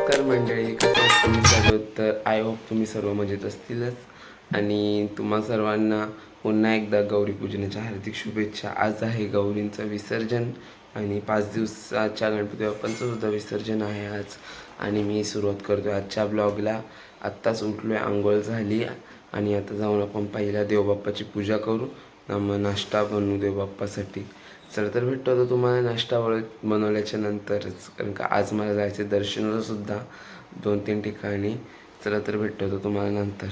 नमस्कार मंडळी कसं तुम्ही सर्व? तर आय होप तुम्ही सर्व मजेत असतीलच. आणि तुम्हा सर्वांना पुन्हा एकदा गौरी पूजनाच्या हार्दिक शुभेच्छा. आज आहे गौरींचं विसर्जन आणि पाच दिवसाच्या गणपती बाप्पांचं सुद्धा विसर्जन आहे आज. आणि मी सुरुवात करतो आजच्या ब्लॉगला आत्ताच उठलो आहे आंघोळ झाली. आणि आता जाऊन आपण पहिल्या देवबाप्पाची पूजा करू. ना मग नाश्ता बनवू देवबाप्पासाठी. चला तर भेटतो आता तुम्हाला नाश्ता वळ बनवल्याच्या नंतरच. कारण का आज मला जायचं दर्शनाला सुद्धा दोन तीन ठिकाणी. चला तर भेटतो आता तुम्हाला नंतर.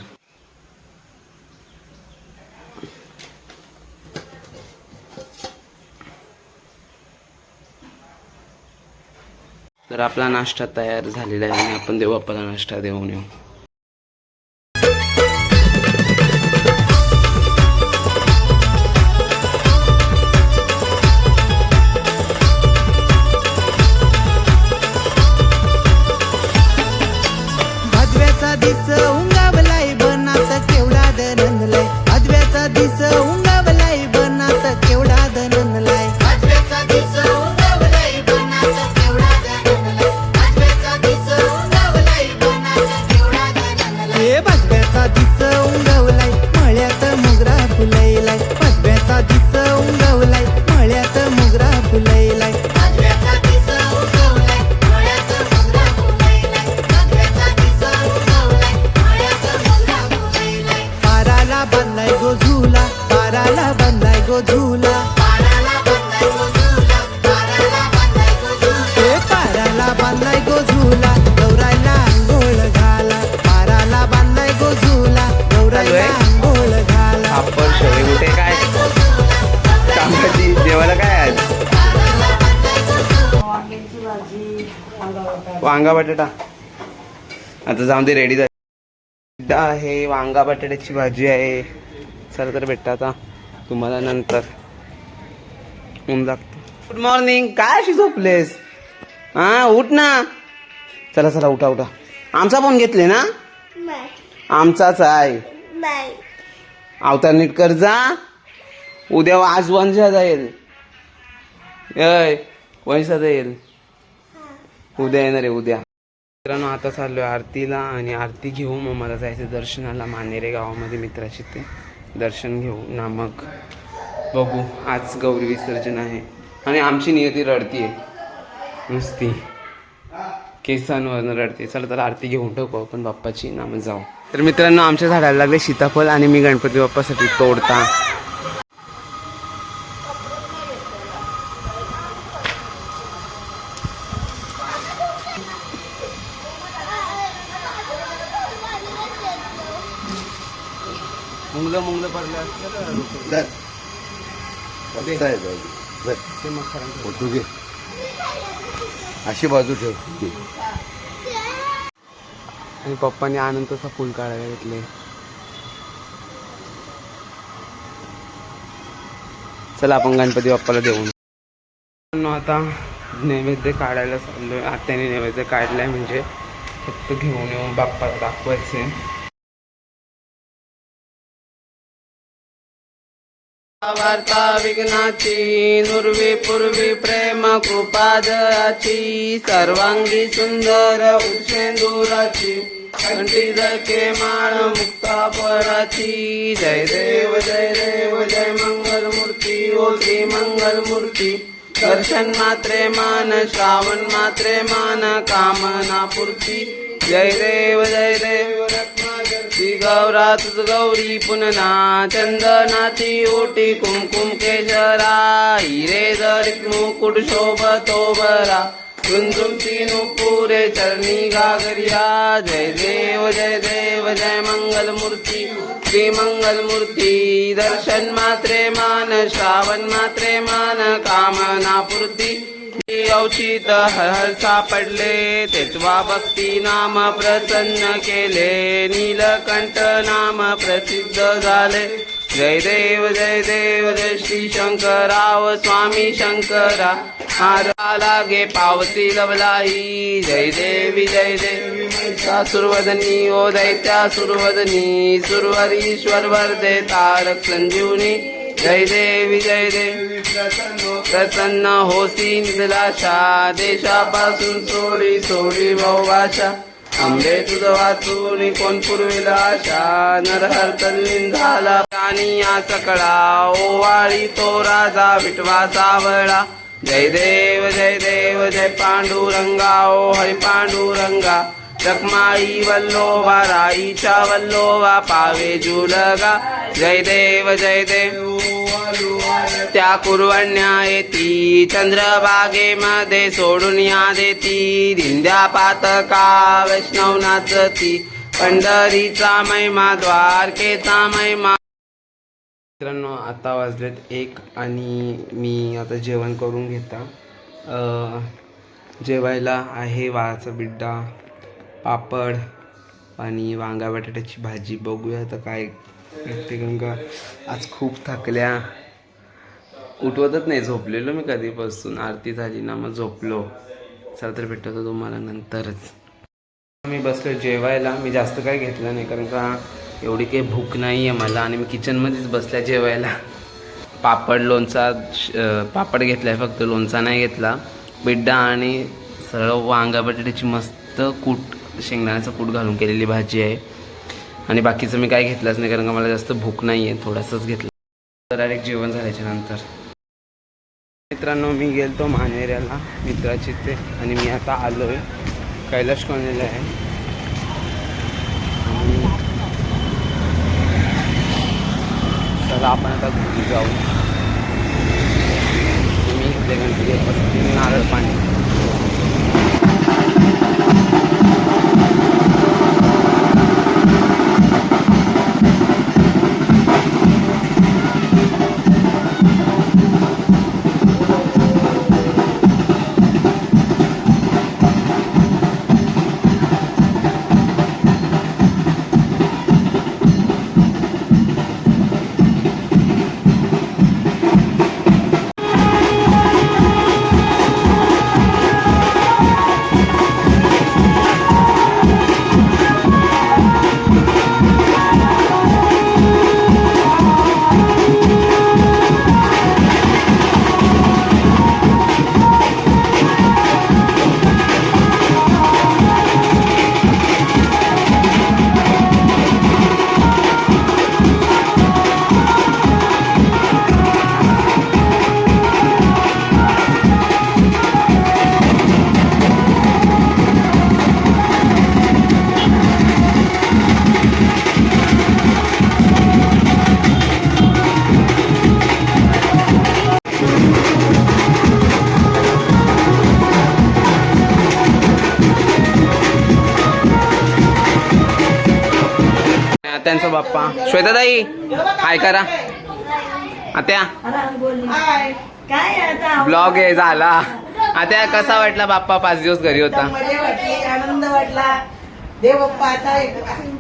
तर आपला नाश्ता तयार झालेला आहे आणि आपण आपला नाश्ता देऊन येऊ. दिस वांगा बटाटा. आता जाऊन दे रेडी झाली. आहे वांगा बटाट्याची भाजी आहे. चला तर भेटता आता तुम्हाला नंतर. ऊन लागतं. गुड मॉर्निंग काय अशी झोपलेस? हा उठ ना. चला चला उठा उठा. आमचा फोन घेतले ना? आमचाच आहे. अवतार नीट कर जा. उद्या आज वंशा जाईल अय वंशात येईल. उद्या येणार आहे उद्या. मित्रांनो आता चाललो आहे आरतीला आणि आरती घेऊ मग मला जायचं दर्शनाला मानेरे गावामध्ये मित्राची ते. दर्शन घेऊ ना मग. बघू आज गौरी विसर्जन आहे. आणि आमची नियती रडतीये. नुसती. केसांवरनं रडते चला तर आरती घेऊन टाकू आपण बाप्पाची. ना मग जाऊ. तर मित्रांनो आमच्या झाडाला लागले सीताफळ आणि मी गणपती बाप्पासाठी तोडता. घे. अशी बाजू ठेव. आणि पप्पाने आनंदचा फुल काढायला घेतले. चला आपण गणपती बाप्पाला देऊन. आता नैवेद्य काढायला चाललोय. आत्याने नैवेद्य काढलाय म्हणजे फक्त घेऊन येऊन बाप्पाला दाखवायचे वार्ता विघ्नाची नुर्वी पूर्वी प्रेम कृपादयाची सर्वांगी सुंदर उच्छेंदुराची कंठी जके माळ मुक्ता पराची जय देव जय देव जय मंगल मूर्ती ओ श्री मंगल मूर्ती दर्शन मात्रे मान श्रावण मात्रे मान कामना पूर्ती जय देव जय देव श्री गौरा गौरी पुनना चंदनाची ओटी कुमकुम केशरा हिरे जरित मुकुट शोभतो बरा. रुंजुमती नुपुरे चरणी गागरिया. जय देव जय देव जय मंगल मूर्ती श्री मंगल मूर्ती दर्शन मात्रे मान श्रावण मात्रे मान कामना पूर्ती. औचित हर सापडले. तेत्वा भक्ती नाम प्रसन्न केले. नीलकंठ नाम प्रसिद्ध झाले. जय देव जय देव जय श्री शंकराव स्वामी शंकरा. हारा लागे पावती लवलाई. जय देवी जय देवी सुरवदनी. ओ दैत्या सुरवदनी. सुरवरीश्वर वरदे तारक संजीवनी. जय देवी जय देवी. प्रसन्न. होती निराशा देशापासून सोडी सोडी भाषा आंबे तुझं वाचून कोण पुरविला आशा? नरहर तल्लीन झाला आणि या सकळा. ओवाळी तो राजा विटवा सावळा. जय देव जय देव जय पांडुरंगा. ओ हरि पांडुरंगा. रखमाई वल्लोवा राईचा वल्लोवा पावे जुलगा. जय देव जय देव. त्या कुरवण्या येती चंद्रबागेमध्ये सोडून या देती दिंद्या पातका वैष्णव नाचती. पंढरीचा महिमा द्वारकेचा महिमा. मित्रांनो आता वाजलेत एक आणि मी आता जेवण करून घेता. जेवायला आहे वाळाचा बिड्डा पापड आणि वांगा बटाट्याची भाजी. बघूया तर काय भेटते का आज खूप थकल्या. उठवतच नाही. झोपलेलो मी कधीपासून. आरती झाली ना मग झोपलो. चला तर भेटतो तुम्हाला नंतरच. मी बसलो जेवायला. मी जास्त काही घेतलं नाही कारण का एवढी काही भूक नाही आहे मला आणि मी किचनमध्येच बसल्या जेवायला. पापड लोणचा श- पापड घेतला आहे फक्त. लोणचा नाही घेतला. बिड्डा आणि सरळ वांगा बटाट्याची मस्त कूट शेंगदाण्याचं कूट घालून केलेली भाजी आहे. आणि बाकीचं मी काय घेतलंच नाही कारण का मला जास्त भूक नाही आहे थोडंसंच घेतलं. तर डायरेक्ट जेवण झाल्याच्यानंतर. मित्रांनो मी गेलतो मानेऱ्याला मित्राची ते. आणि मी आता आलो आहे कैलाश कॉलनीला आहे. आणि चला आपण आता घरी जाऊ. मी इथले गणपती नारळ पाणी. बाप्पा. श्वेताताई काय करा. आत्या. आता ब्लॉग आहे झाला. आत्या कसा वाटला बाप्पा पाच दिवस घरी होता? मजा वाटली आनंद वाटला. देव बाप्पा आता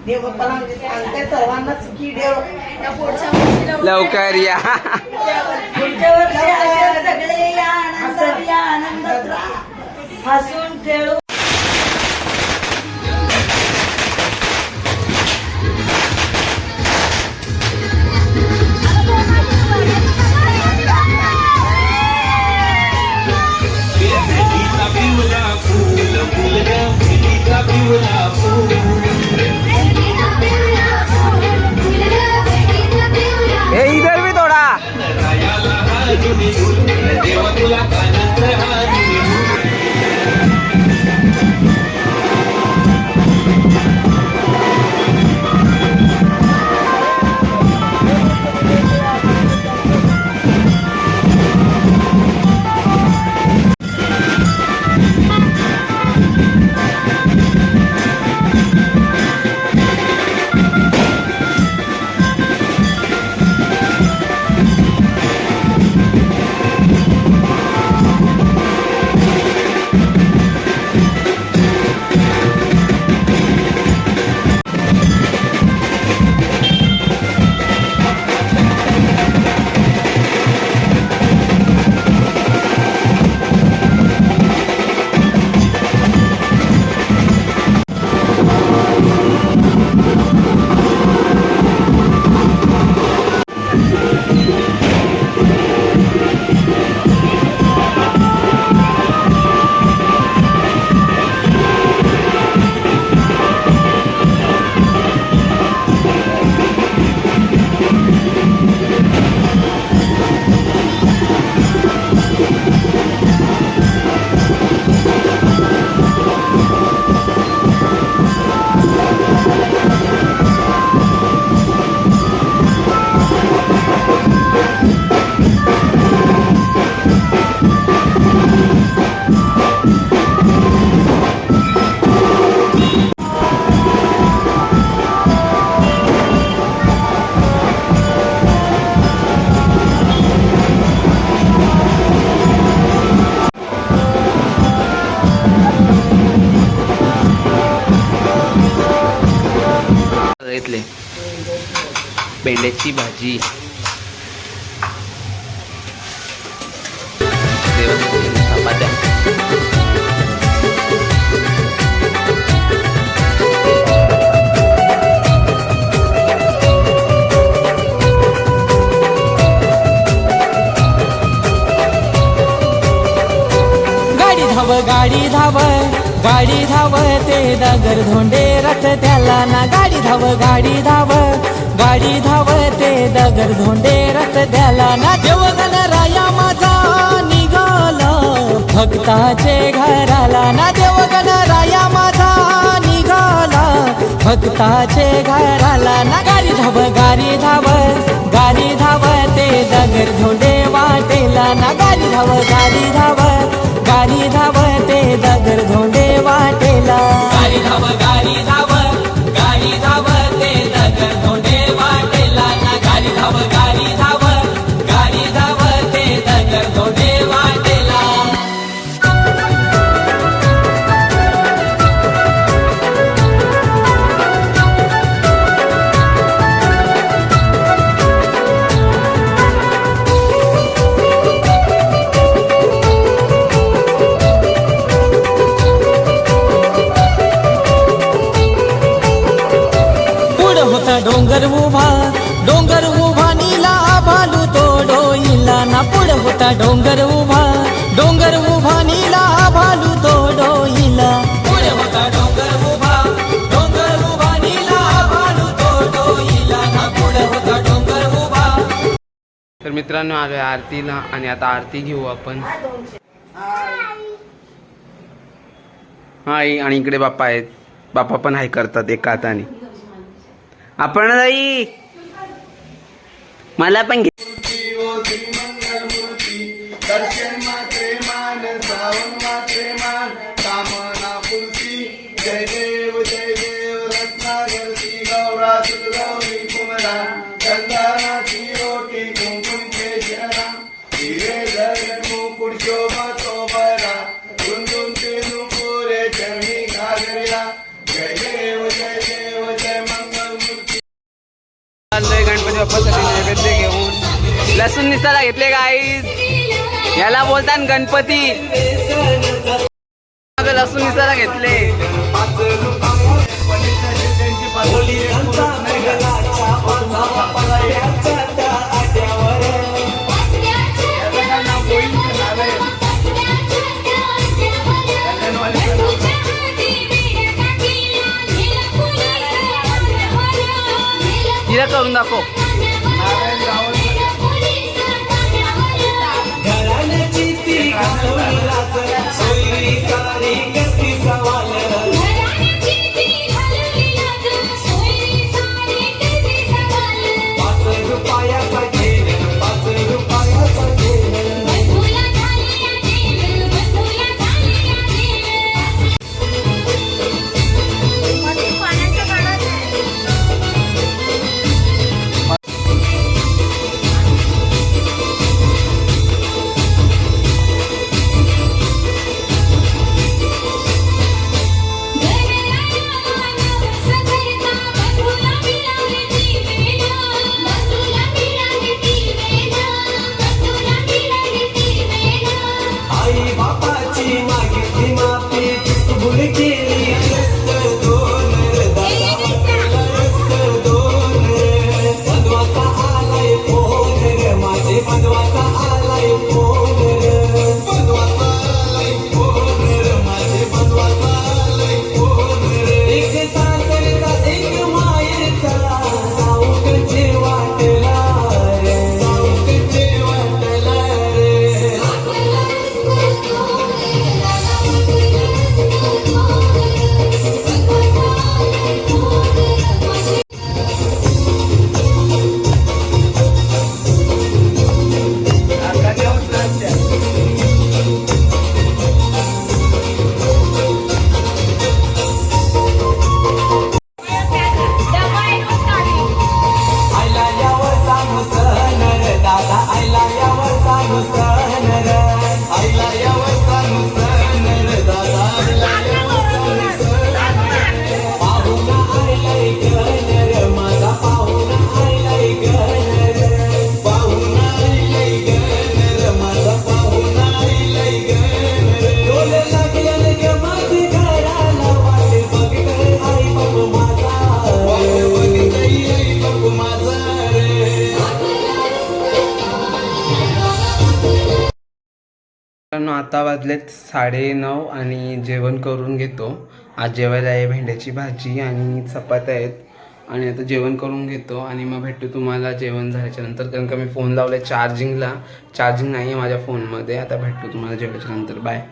देव बाप्पाला म्हणजे सांगते सर्वांना सुखी देव. लवकर या. पुढच्या वर्षी असे सगळे या आनंदात या आनंदात राहा. हसून खेळून हे गाडी धाव गाडी धाव ते दगर धोंडे रथ त्याला ना गाडी धाव गाडी धाव गाडी धाव ते दगर धोंडे रथ त्याला ना देवगण राया माझा निघाला भक्ताचे घराला ना देवगण राया माझा निघाला भक्ताचे घराला ना गाडी धाव गाडी धाव गाडी धाव ते दगर धोंडे वाटेला ना गाडी धाव गाडी धाव गाडी धावते दगर धोंडे वाटेला. गाडी धाव गाडी धाव. गाडी मित्रांनो मित्रांनो आलोय आरतीला आणि आता आरती घेऊ आपण. हा आई आणि इकडे बाप्पा आहेत. बाप्पा पण हाय करतात एका हाताने. आपण आई. मला पण घे. लसूण निसाला घेतले गाईज याला बोलतात गणपती. लसूण निसाला घेतले. आता वाजलेत साडे नऊ आणि जेवण करून घेतो. आज जेवायला आहे भेंड्याची भाजी आणि चपात्या आहेत. आणि आता जेवण करून घेतो आणि मग भेटतो तुम्हाला जेवण झाल्याच्यानंतर. कारण का मी फोन लावलाय चार्जिंगला. चार्जिंग नाही आहे माझ्या फोनमध्ये. आता भेटतो तुम्हाला जेवायच्या नंतर. बाय